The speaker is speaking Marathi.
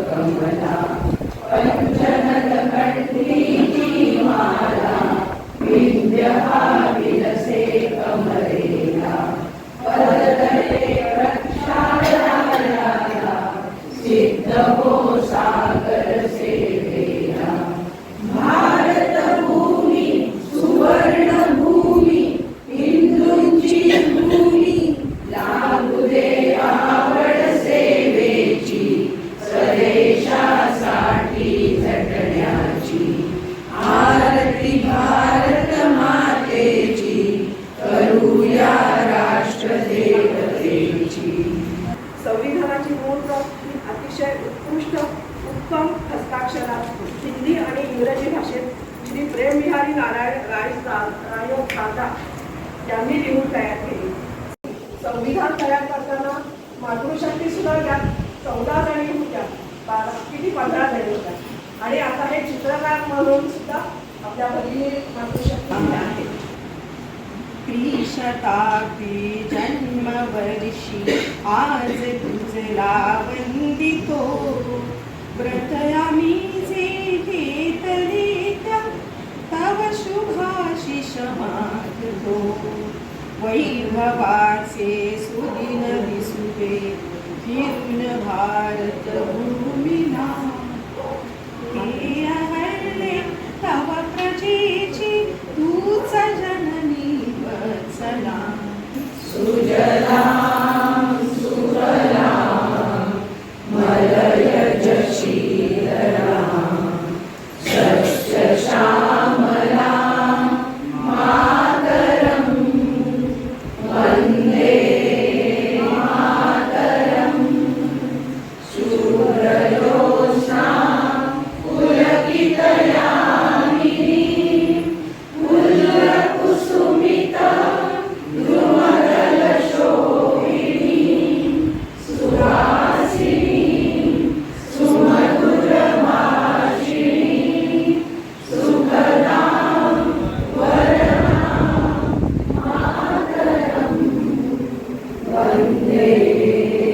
कमला पंचनदकण्ठीची संविधानाची मूळ प्रत ही अतिशय उत्कृष्ट उत्तम हस्ताक्षरात हिंदी आणि इंग्रजी भाषेत श्री प्रेमविहारी नारायण राय राय दादा यांनी लिहून तयार केली. संविधान तयार करताना मातृशक्ती सुद्धा यात चौदा जणी होत्या. बारा किती पंधरा जणी होत्या. आणि आता हे चित्रकार म्हणून सुद्धा आपल्या भगिनी मातृशक्ती आहे. त्रिशताब्दी जन्मवर्षी आज उजला वंदितो. व्रतयामी जे घेतलेत तव शुभाशिष मागतो वैभवाचे सुदिन दिसुदे फिरून भारत भूमिना हरले तव प्रजेची तूच जननी वचना सुजला. Amém. Vande